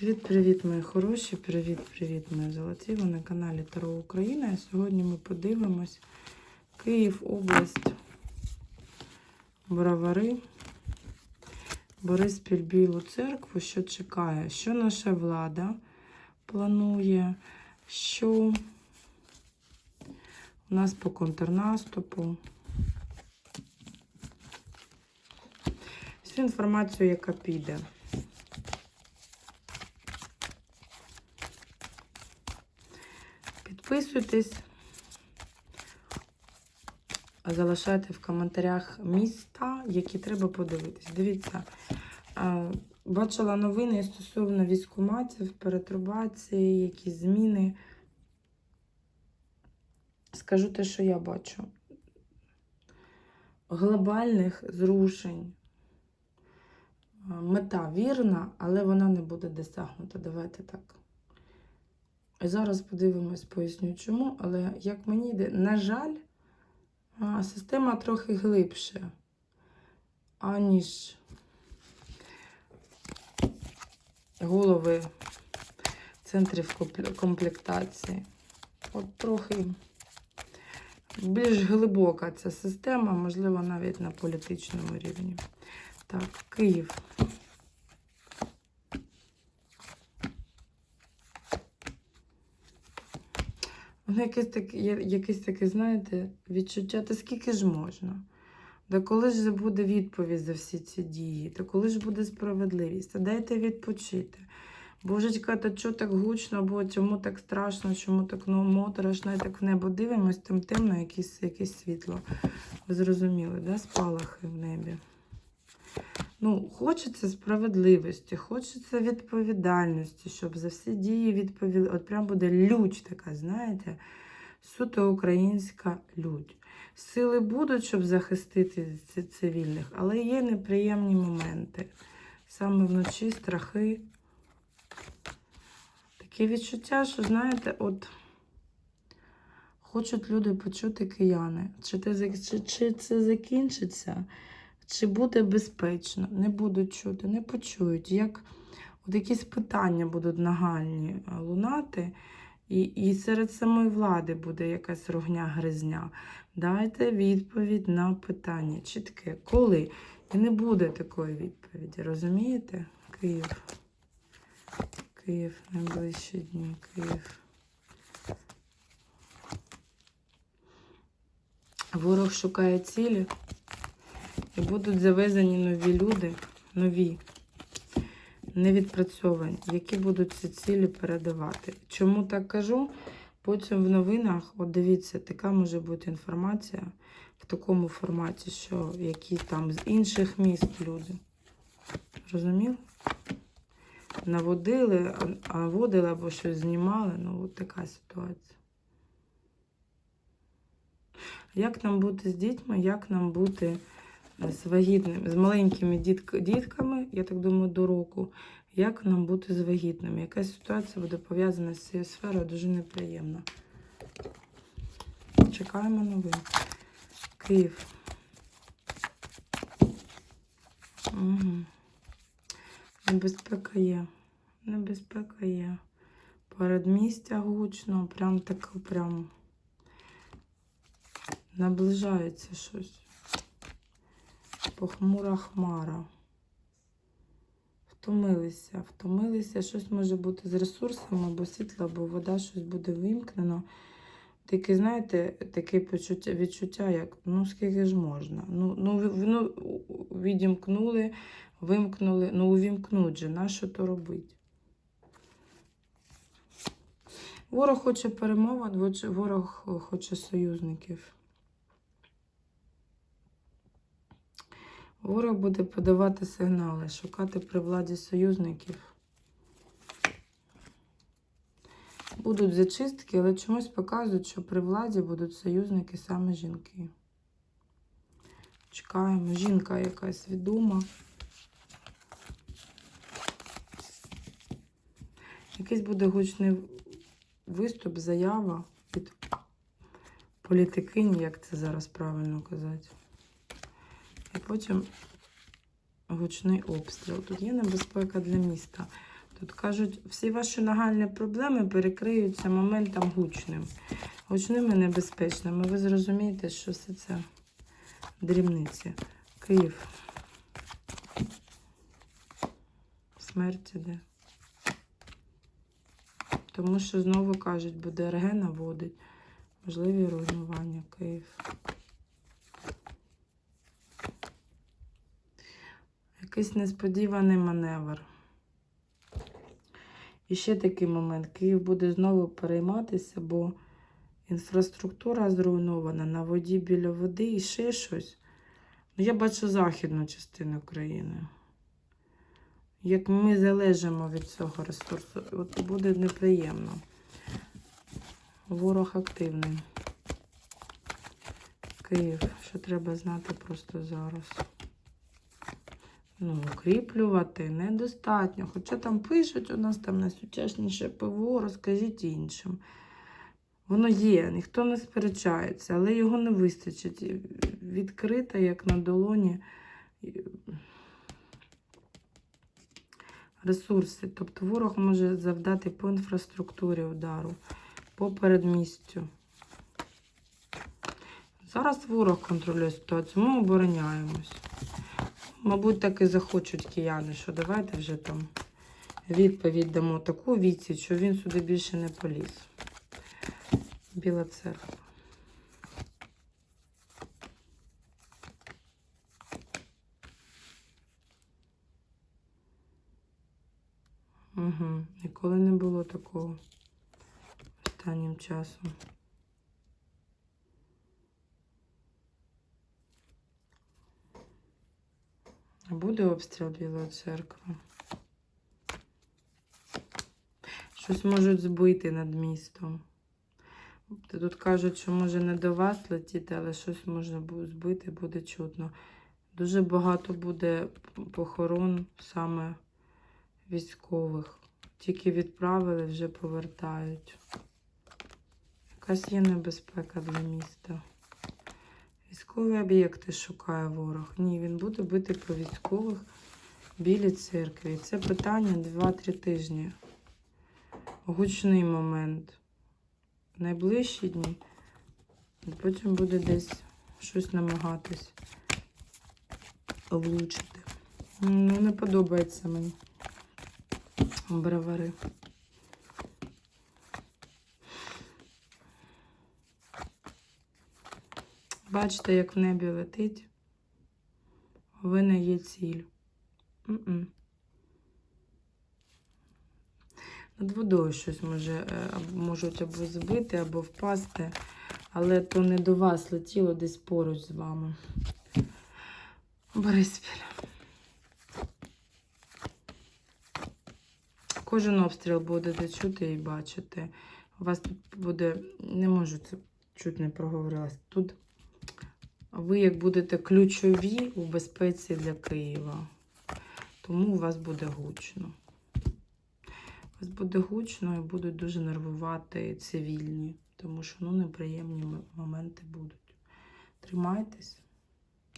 Привіт-привіт, мої хороші! Привіт-привіт, мої золоті! Ви на каналі Таро Україна. І сьогодні ми подивимось Київ, область, Бровари, Бориспіль, Білу церкву. Що чекає? Що наша влада планує? Що у нас по контрнаступу? Всю інформацію, яка піде. Підписуйтесь, залишайте в коментарях міста, які треба подивитись. Дивіться, бачила новини стосовно військоматів, перетрубації, якісь зміни. Скажу те, що я бачу. Глобальних зрушень. Мета вірна, але вона не буде досягнута. Давайте так. Зараз подивимось, поясню чому, але як мені йде, на жаль, система трохи глибше, аніж голови центрів комплектації. От трохи більш глибока ця система, можливо, навіть на політичному рівні. Так, Київ. Воно якесь таке, якесь таке, знаєте, відчуття, та скільки ж можна? Та коли ж буде відповідь за всі ці дії? Та коли ж буде справедливість? Та дайте відпочити. Божечка, та чого так гучно, або чому так страшно, чому так ну, моторошно, і так в небо дивимось, тим темно якесь, якесь світло. Ви зрозуміли, да? спалахи в небі. Ну, хочеться справедливості, хочеться відповідальності, щоб за всі дії відповіли. От прям буде лють така, знаєте, суто українська лють. Сили будуть, щоб захистити цивільних, але є неприємні моменти. Саме вночі страхи. Таке відчуття, що, знаєте, от хочуть люди почути кияни. Чи, зак- чи, чи це закінчиться? Чи буде безпечно? Не будуть чути, не почують. Як от якісь питання будуть нагальні е, лунати, і, і серед самої влади буде якась рогня гризня. Дайте відповідь на питання. Чітке, коли? І не буде такої відповіді, розумієте? Київ. Київ, найближчі дні, Київ. Ворог шукає цілі. І будуть завезені нові люди, нові, невідпрацьовані, які будуть ці цілі передавати. Чому так кажу? Потім в новинах, от дивіться, така може бути інформація в такому форматі, що які там з інших міст люди. Розуміли? Наводили, а- водили або щось знімали. Ну, от така ситуація. Як нам бути з дітьми, як нам бути з вагітними, з маленькими дітк- дітками, я так думаю, до року. Як нам бути з вагітними? Якась ситуація буде пов'язана з цією сферою дуже неприємна. Чекаємо новин. Київ. Угу. Небезпека є. Небезпека є. Передмістя гучно, прям таке, прям наближається щось. Похмура хмара. Втомилися, втомилися. Щось може бути з ресурсами, або світло, або вода, щось буде вимкнено. Таке, знаєте, таке почуття, відчуття, як ну скільки ж можна. Ну, ну, ну відімкнули, вимкнули, ну увімкнуть же, на що то робити? Ворог хоче перемовин, ворог хоче союзників. Ворог буде подавати сигнали, шукати при владі союзників. Будуть зачистки, але чомусь показують, що при владі будуть союзники саме жінки. Чекаємо. Жінка якась відома. Якийсь буде гучний виступ, заява від політикині, як це зараз правильно казати. І потім гучний обстріл. Тут є небезпека для міста. Тут кажуть, всі ваші нагальні проблеми перекриються моментом гучним. Гучним і небезпечним. Ви зрозумієте, що все це дрібниці. Київ. Смерть іде. Тому що знову кажуть, буде РГ наводить. Можливі руйнування Київ. Якийсь несподіваний маневр. І ще такий момент. Київ буде знову перейматися, бо інфраструктура зруйнована на воді біля води і ще щось. Ну, я бачу західну частину країни. Як ми залежимо від цього ресурсу, от буде неприємно. Ворог активний. Київ, що треба знати просто зараз. Ну, укріплювати недостатньо. Хоча там пишуть, у нас там найсучасніше ПВО, розкажіть іншим. Воно є, ніхто не сперечається, але його не вистачить. Відкрита, як на долоні, ресурси. Тобто ворог може завдати по інфраструктурі удару, по передмістю. Зараз ворог контролює ситуацію, ми обороняємось. Мабуть, так і захочуть кияни, що давайте вже там відповідь дамо таку відсіч, що він сюди більше не поліз. Біла церква. Угу. Ніколи не було такого останнім часом. Буде обстріл Білої церкви. Щось можуть збити над містом. Тут кажуть, що може не до вас летіти, але щось можна збити, буде чутно. Дуже багато буде похорон саме військових. Тільки відправили, вже повертають. Якась є небезпека для міста. Військові об'єкти шукає ворог. Ні, він буде бити по військових білій церкві. Це питання 2-3 тижні. Гучний момент. Найближчі дні. Потім буде десь щось намагатись влучити. Ну, не подобається мені. Бравари. Бачите, як в небі летить. Ви не є ціль. М-м. Над водою щось може, е, можуть або збити, або впасти, але то не до вас летіло десь поруч з вами. Бориспіль. Кожен обстріл будете чути і бачити. У вас тут буде, не можу це чуть не проговорилась. Тут ви як будете ключові у безпеці для Києва. Тому у вас буде гучно. У вас буде гучно і будуть дуже нервувати цивільні, тому що ну, неприємні моменти будуть. Тримайтесь.